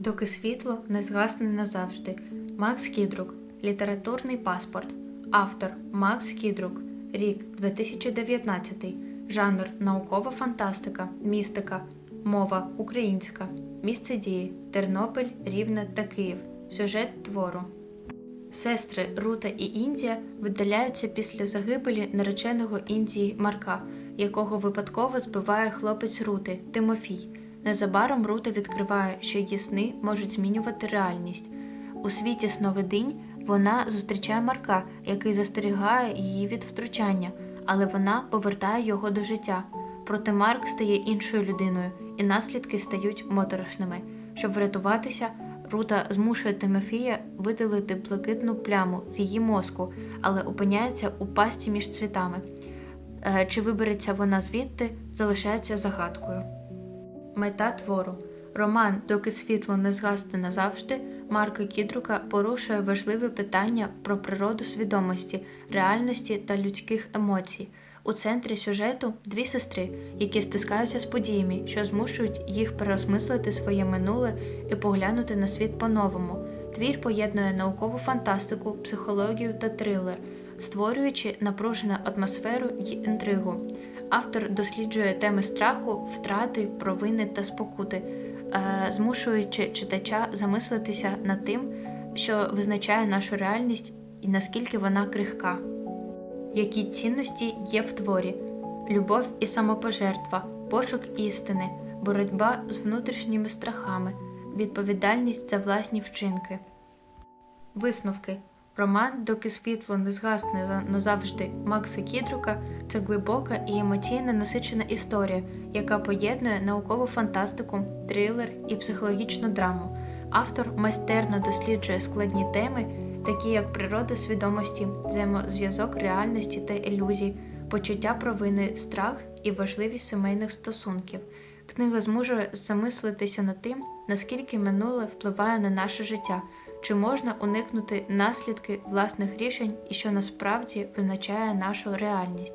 Доки світло не згасне назавжди. Макс Кідрук. Літературний паспорт. Автор Макс Кідрук. Рік 2019. Жанр наукова фантастика, містика. Мова українська. Місце дії Тернопіль, Рівне та Київ. Сюжет твору. Сестри Рута і Індія видаляються після загибелі нареченого Індії Марка, якого випадково збиває хлопець Рути Тимофій. Незабаром Рута відкриває, що її сни можуть змінювати реальність. У світі сновидінь вона зустрічає Марка, який застерігає її від втручання, але вона повертає його до життя. Проте Марк стає іншою людиною, і наслідки стають моторошними. Щоб врятуватися, Рута змушує Тимофія видалити блакитну пляму з її мозку, але опиняється у пасті між цвітами. Е, Чи вибереться вона звідти, залишається загадкою. Мета твору Роман, доки світло не згасне назавжди, Марка Кідрука порушує важливе питання про природу свідомості, реальності та людських емоцій. У центрі сюжету дві сестри, які стискаються з подіями, що змушують їх переосмислити своє минуле і поглянути на світ по-новому. Твір поєднує наукову фантастику, психологію та трилер, створюючи напружену атмосферу й інтригу. Автор досліджує теми страху, втрати, провини та спокути, е, змушуючи читача замислитися над тим, що визначає нашу реальність і наскільки вона крихка. Які цінності є в творі: любов і самопожертва, пошук істини, боротьба з внутрішніми страхами, відповідальність за власні вчинки. Висновки. Роман, доки світло не згасне назавжди Макса Кідрука, це глибока і емоційно насичена історія, яка поєднує наукову фантастику, трилер і психологічну драму. Автор майстерно досліджує складні теми, такі як природа свідомості, взаємозв'язок реальності та ілюзій, почуття провини, страх і важливість сімейних стосунків. Книга зможе замислитися над тим, наскільки минуле впливає на наше життя, чи можна уникнути наслідки власних рішень і що насправді визначає нашу реальність.